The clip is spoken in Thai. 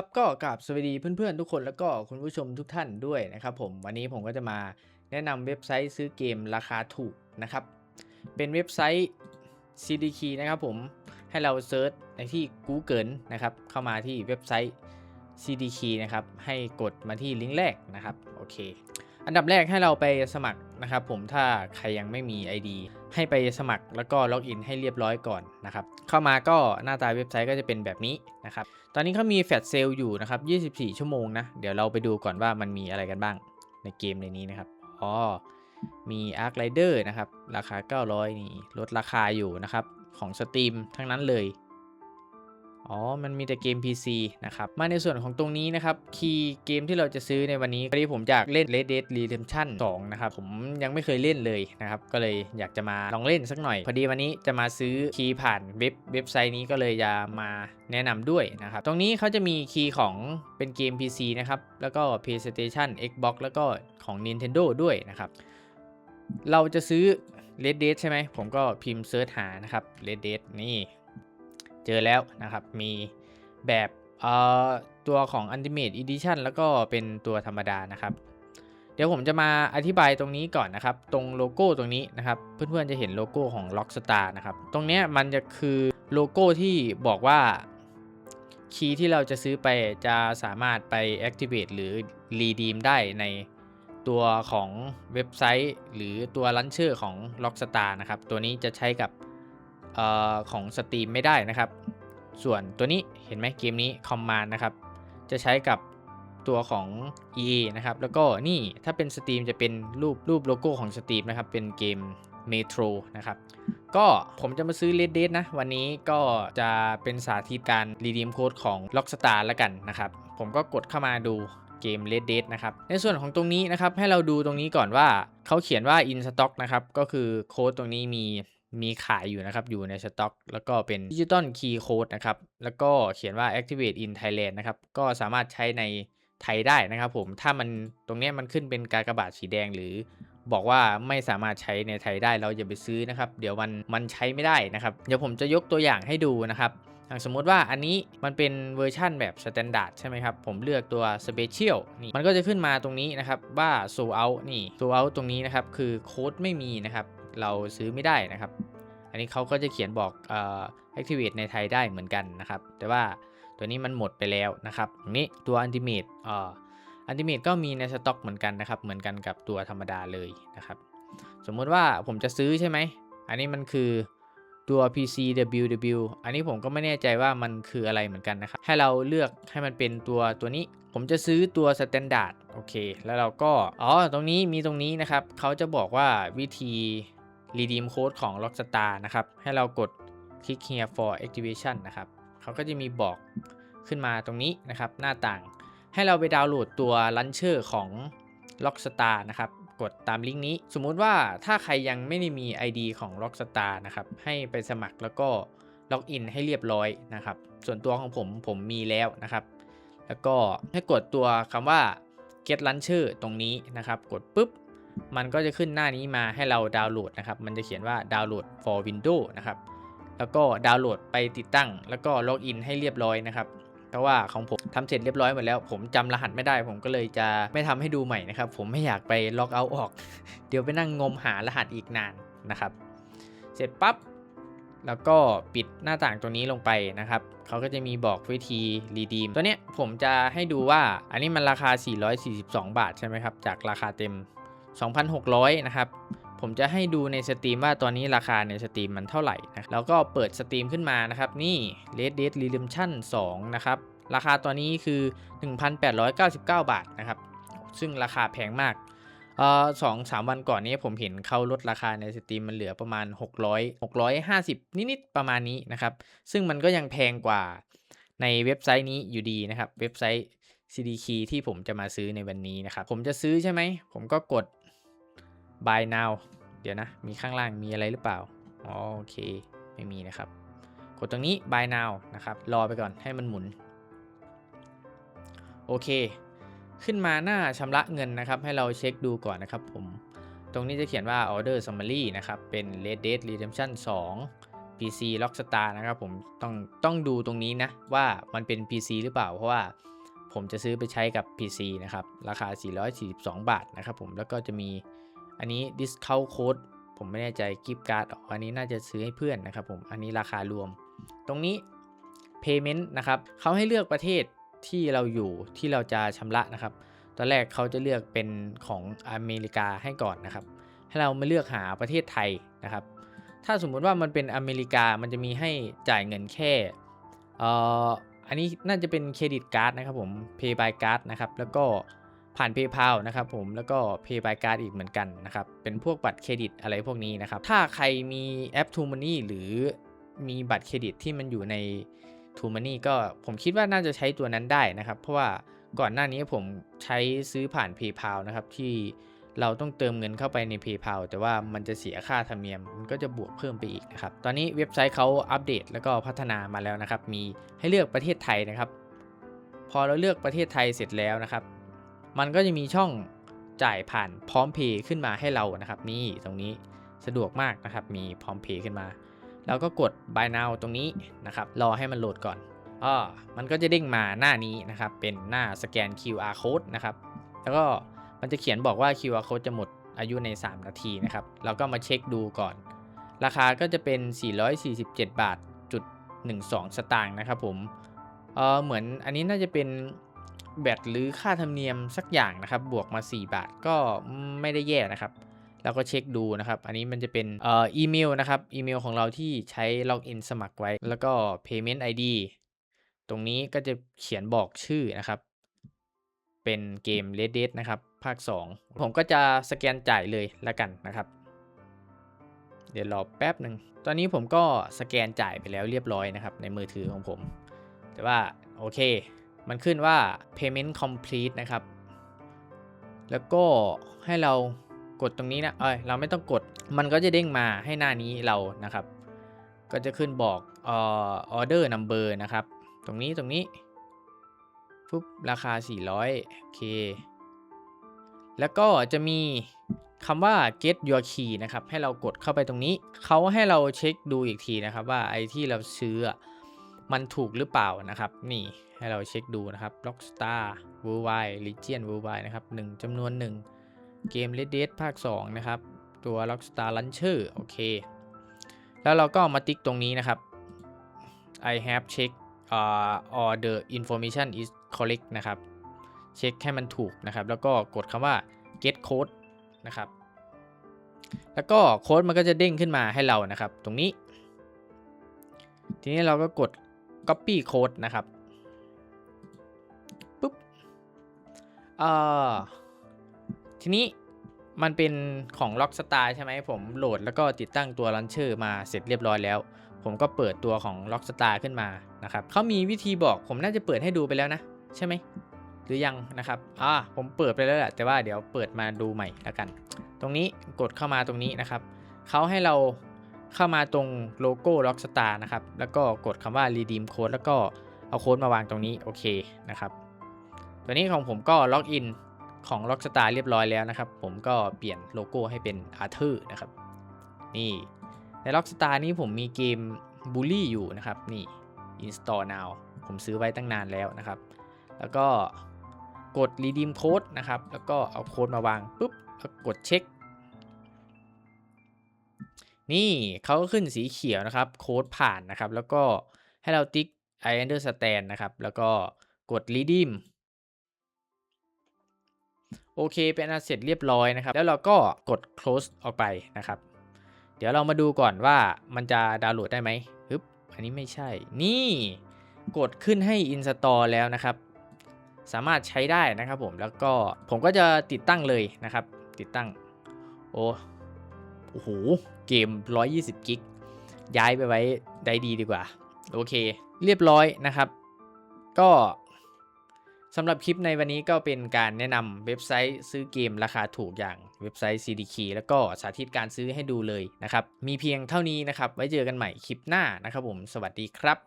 ครับก็กราบสวัสดีเพื่อนๆ ทุกคนแล้วก็คุณผู้ชมทุกท่านด้วยนะครับผมวันนี้ผมก็จะมาแนะนำเว็บไซต์ซื้อเกมราคาถูกนะครับ เป็นเว็บไซต์ CD Key นะครับผมให้เราเซิร์ชในที่ Google นะครับเข้ามาที่เว็บไซต์ CD Key นะครับให้กดมาที่ลิงก์แรกนะครับโอเค อันดับแรกให้เราไปสมัครนะครับผมถ้าใครยังไม่มี ID ให้ไปสมัครแล้วก็ล็อกอินให้เรียบร้อยก่อนนะครับ เข้ามาก็หน้าตาเว็บไซต์ก็จะเป็นแบบนี้นะครับ ตอนนี้เขามีแฟลชเซลอยู่นะครับ 24 ชั่วโมงนะ เดี๋ยวเราไปดูก่อนว่ามันมีอะไรกันบ้างในเกมในนี้นะครับ อ๋อ มี Arc Rider นะครับ ราคา 900 นี่ลดราคาอยู่นะครับ ของสตรีมทั้งนั้นเลย อ๋อ มันมีแต่เกม PC นะครับ มาในส่วนของตรงนี้นะครับ คีย์เกมที่เราจะซื้อในวันนี้พอดีผมอยากเล่น Red Dead Redemption 2 นะครับ ผมยังไม่เคยเล่นเลยนะครับ ก็เลยอยากจะมาลองเล่นสักหน่อย พอดีวันนี้จะมาซื้อคีย์ผ่านเว็บเว็บไซต์นี้ก็เลยจะมาแนะนำด้วยนะครับ ตรงนี้เขาจะมีคีย์ของเป็นเกม PC นะครับ แล้วก็ PlayStation Xbox แล้วก็ของ Nintendo ด้วยนะครับ เราจะซื้อ Red Dead ใช่ไหม ผมก็พิมพ์เซิร์ชหานะครับ Red Dead นี่ เจอแล้วนะครับ มีแบบเอ่อตัวของ Ultimate Edition แล้วก็เป็นตัวธรรมดานะครับ เดี๋ยวผมจะมาอธิบายตรงนี้ก่อนนะครับ ตรงโลโก้ตรงนี้นะครับ เพื่อนๆจะเห็นโลโก้ของ Rockstar นะครับ ตรงเนี้ยมันจะคือโลโก้ที่บอกว่าคีย์ที่เราจะซื้อไปจะสามารถไป activate หรือ redeem ได้ในตัวของเว็บไซต์ หรือตัวลันเชอร์ของ Rockstar นะครับ ตัวนี้จะใช้กับออของ Steam ไม่ได้นะครับ ส่วนตัวนี้เห็นไหมเกมนี้ Command นะครับ จะใช้กับตัวของ EA นะครับ แล้วก็นี่ถ้าเป็น Steam จะเป็นรูปรูปโลโก้ของ Steam นะครับ เป็นเกม Metro นะครับ ก็ผมจะมาซื้อ Red Dead นะ วันนี้ก็จะเป็นสาธิตการ redeem code ของ Rockstar แล้วกันนะครับ ผมก็กดเข้ามาดูเกม Red Dead นะครับ ในส่วนของตรงนี้นะครับ ให้เราดูตรงนี้ก่อนว่าเขาเขียนว่า in stock นะครับ ก็คือโค้ดตรงนี้มี มีขายอยู่นะครับ อยู่ในสต็อก แล้วก็เป็น Digital Key Code นะครับ แล้วก็เขียนว่า activate in Thailand นะครับ ก็สามารถใช้ในไทยได้นะครับผม ถ้ามันตรงนี้มันขึ้นเป็นกากบาทสีแดงหรือบอกว่าไม่สามารถใช้ในไทยได้เราอย่าไปซื้อนะครับ เดี๋ยวมันมันใช้ไม่ได้นะครับ เดี๋ยวผมจะยกตัวอย่างให้ดูนะครับอย่างสมมุติว่าอันนี้มันเป็นเวอร์ชั่นแบบสแตนดาร์ดใช่ไหมครับ ผมเลือกตัว Special นี่มันก็จะขึ้นมาตรงนี้นะครับว่า sold out นี่ sold out ตรงนี้นะครับ คือโค้ดไม่มีนะครับ เราซื้อไม่ได้นะครับ อันนี้เขาก็จะเขียนบอกเอ่อ activate ในไทยได้เหมือนกันนะครับ แต่ว่าตัวนี้มันหมดไปแล้วนะครับตรงนี้ตัว Ultimate เอ่ออันติเมตก็มีในสต็อกเหมือนกันนะครับ เหมือนกันกับตัวธรรมดาเลยนะครับ สมมุติว่าผมจะซื้อใช่ไหม อันนี้มันคือตัว PCWW อันนี้ผมก็ไม่แน่ใจว่ามันคืออะไรเหมือนกันนะครับ ให้เราเลือกให้มันเป็นตัวตัวนี้ ผมจะซื้อตัว Standard โอเค แล้วเราก็ อ๋อ ตรงนี้มีตรงนี้นะครับ เขาจะบอกว่าวิธี redeem code ของ Rockstar นะครับ ให้เรากด click here for activation นะครับ เขาก็จะมีบอกขึ้นมาตรงนี้นะครับ หน้าต่าง ให้เราไปดาวน์โหลดตัวลันเชอร์ของ Rockstar นะครับ กดตามลิงก์นี้ สมมุติว่าถ้าใครยังไม่ได้มี ID ของ Rockstar นะครับ ให้ไปสมัครแล้วก็ล็อกอินให้เรียบร้อยนะครับ ส่วนตัวของผมผมมีแล้วนะครับ แล้วก็ให้กดตัวคำว่า get launcher ตรงนี้นะครับ กดปุ๊บ มันก็จะขึ้นหน้านี้มาให้เราดาวน์โหลดนะครับ มันจะเขียนว่าดาวน์โหลด for Windows นะครับ แล้วก็ดาวน์โหลดไปติดตั้ง แล้วก็ล็อกอินให้เรียบร้อยนะครับเพราะว่าของผมทำเสร็จเรียบร้อยหมดแล้ว ผมจำรหัสไม่ได้ ผมก็เลยจะไม่ทำให้ดูใหม่นะครับ ผมไม่อยากไปล็อกเอาออก เดี๋ยวไปนั่งงมหารหัสอีกนานนะครับ เสร็จปั๊บแล้วก็ปิดหน้าต่างตัวนี้ลงไปนะครับ เขาก็จะมีบอกวิธีรีดีม ตัวเนี้ยผมจะให้ดูว่าอันนี้มันราคา 442 บาทใช่ไหมครับ จากราคาเต็ม 2,600 นะครับ ผมจะให้ดูในสตรีมว่าตอนนี้ราคาในสตรีมมันเท่าไหร่นะแล้วก็เปิดสตรีมขึ้นมานะครับ นี่ Red Dead Redemption 2 นะครับ ราคาตอนนี้คือ 1,899 บาทนะครับ ซึ่งราคาแพงมากเอ่อสองสามวันก่อนนี้ผมเห็นเขาลดราคาในสตรีมมันเหลือประมาณ 600 650 นิดๆประมาณนี้นะครับ ซึ่งมันก็ยังแพงกว่าในเว็บไซต์นี้อยู่ดีนะครับ เว็บไซต์ CD Key ที่ผมจะมาซื้อในวันนี้นะครับ ผมจะซื้อใช่ไหม ผมก็กด buy now เดี๋ยวนะ มีข้างล่างมีอะไรหรือเปล่า โอเค ไม่มีนะครับ กดตรงนี้ buy now นะครับ รอไปก่อนให้มันหมุน โอเค ขึ้นมาหน้าชำระเงินนะครับ ให้เราเช็คดูก่อนนะครับผม ตรงนี้จะเขียนว่า order summary นะครับ เป็น Red Dead Redemption 2 PC Rockstar นะครับผม ต้องต้องดูตรงนี้นะ ว่ามันเป็น PC หรือเปล่า เพราะว่าผมจะซื้อไปใช้กับ PC นะครับ ราคา 442 บาทนะครับผม แล้วก็จะมี อันนี้ discount code ผมไม่แน่ใจกิฟต์การ์ดอันนี้น่าจะซื้อให้เพื่อนนะครับผม อันนี้ราคารวม ตรงนี้ payment นะครับเขาให้เลือกประเทศที่เราอยู่ที่เราจะชำระนะครับ ตอนแรกเขาจะเลือกเป็นของอเมริกาให้ก่อนนะครับ ให้เรามาเลือกหาประเทศไทยนะครับ ถ้าสมมุติว่ามันเป็นอเมริกา มันจะมีให้จ่ายเงินแค่เอ่ออันนี้น่าจะเป็นเครดิตการ์ดนะครับผม Pay by Card นะครับ แล้วก็ ผ่าน PayPal นะครับผมแล้วก็ Pay by Card อีกเหมือนกันนะครับ เป็นพวกบัตรเครดิตอะไรพวกนี้นะครับ ถ้าใครมีแอป t o Money หรือมีบัตรเครดิตที่มันอยู่ใน t o Money ก็ผมคิดว่าน่าจะใช้ตัวนั้นได้นะครับ เพราะว่าก่อนหน้านี้ผมใช้ซื้อผ่าน PayPal นะครับที่เราต้องเติมเงินเข้าไปใน PayPal แต่ว่ามันจะเสียค่าธรรมเนียม มันก็จะบวกเพิ่มไปอีกนะครับ ตอนนี้เว็บไซต์เขาอัปเดตแล้วก็พัฒนามาแล้วนะครับ มีให้เลือกประเทศไทยนะครับ พอเราเลือกประเทศไทยเสร็จแล้วนะครับ มันก็จะมีช่องจ่ายผ่านพร้อมเพย์ขึ้นมาให้เรานะครับ นี่ตรงนี้สะดวกมากนะครับ มีพร้อมเพย์ขึ้นมาเราก็กด buy now ตรงนี้นะครับ รอให้มันโหลดก่อนอ่ามันก็จะเด้งมาหน้านี้นะครับ เป็นหน้าสแกน QR code นะครับ แล้วก็มันจะเขียนบอกว่า QR code จะหมดอายุใน 3 นาทีนะครับเราก็มาเช็คดูก่อน ราคาก็จะเป็น 447 บาทจุด12 สตางค์นะครับผม เออเหมือนอันนี้น่าจะเป็น แบตหรือค่าธรรมเนียมสักอย่างนะครับ บวกมา 4 บาทก็ไม่ได้แย่นะครับเราก็เช็คดูนะครับ อันนี้มันจะเป็นเอ่ออีเมลนะครับอีเมลของเราที่ใช้ล็อกอินสมัครไว้ แล้วก็ payment ID ตรงนี้ก็จะเขียนบอกชื่อนะครับ เป็นเกม Red Dead นะครับ ภาค 2 ผมก็จะสแกนจ่ายเลยละกันนะครับ เดี๋ยวรอแป๊บหนึ่ง ตอนนี้ผมก็สแกนจ่ายไปแล้วเรียบร้อยนะครับ ในมือถือของผม แต่ว่าโอเค มันขึ้นว่า payment complete นะครับ แล้วก็ให้เรากดตรงนี้นะ เอ้ย เราไม่ต้องกด มันก็จะเด้งมาให้หน้านี้เรานะครับ ก็จะขึ้นบอกเอ่อ order number นะครับ ตรงนี้ตรงนี้ปุ๊บราคา 400โอเค แล้วก็จะมีคำว่า get your key นะครับ ให้เรากดเข้าไปตรงนี้ เขาให้เราเช็คดูอีกทีนะครับว่าไอ้ที่เราซื้อ มันถูกหรือเปล่านะครับ นี่ให้เราเช็คดูนะครับ Rockstar Worldwide Legion Worldwide นะครับ1จำนวน1เกม Red Dead ภาค 2 นะครับ ตัว Rockstar Launcher โอเค แล้วเราก็มาติ๊กตรงนี้นะครับ I have checked uh, all the information is correct นะครับ เช็คให้มันถูกนะครับ แล้วก็กดคำว่า get code นะครับ แล้วก็โค้ดมันก็จะเด้งขึ้นมาให้เรานะครับ ตรงนี้ ทีนี้เราก็กด copy code นะครับปุ๊บเอ่อทีนี้มันเป็นของ Rockstar ใช่ไหมผมโหลดแล้วก็ติดตั้งตัว Launcher มาเสร็จเรียบร้อยแล้ว ผมก็เปิดตัวของ Rockstar ขึ้นมานะครับเขามีวิธีบอกผมน่าจะเปิดให้ดูไปแล้วนะ ใช่ไหมหรือยังนะครับอ่าผมเปิดไปแล้วแหละแต่ว่าเดี๋ยวเปิดมาดูใหม่แล้วกัน ตรงนี้กดเข้ามาตรงนี้นะครับเขาให้เรา เข้ามาตรงโลโก้ Rockstar นะครับ แล้วก็กดคำว่า redeem code แล้วก็เอาโค้ดมาวางตรงนี้ โอเคนะครับ ตัวนี้ของผมก็ล็อกอินของ Rockstar เรียบร้อยแล้วนะครับ ผมก็เปลี่ยนโลโก้ให้เป็น Arthur นะครับ นี่ใน Rockstar นี้ผมมีเกม Bully อยู่นะครับ นี่ install now ผมซื้อไว้ตั้งนานแล้วนะครับ แล้วก็กด redeem code นะครับ แล้วก็เอาโค้ดมาวางปุ๊บแล้วกดเช็ค นี่เขาก็ขึ้นสีเขียวนะครับ โค้ดผ่านนะครับ แล้วก็ให้เราติ๊ก I understand นะครับ แล้วก็กด redeem โอเค เป็นอันเสร็จเรียบร้อยนะครับ แล้วเราก็กด close ออกไปนะครับ เดี๋ยวเรามาดูก่อนว่ามันจะดาวน์โหลดได้ไหมฮึบอันนี้ไม่ใช่ นี่กดขึ้นให้ install แล้วนะครับ สามารถใช้ได้นะครับผม แล้วก็ผมก็จะติดตั้งเลยนะครับ ติดตั้ง โอ้ โอ้โห เกม 120 กิก ย้ายไปไว้ได้ดีดีกว่า โอเค เรียบร้อยนะครับ ก็สำหรับคลิปในวันนี้ก็เป็นการแนะนำเว็บไซต์ซื้อเกมราคาถูกอย่างเว็บไซต์ CDK แล้วก็สาธิตการซื้อให้ดูเลยนะครับ มีเพียงเท่านี้นะครับ ไว้เจอกันใหม่คลิปหน้านะครับผม สวัสดีครับ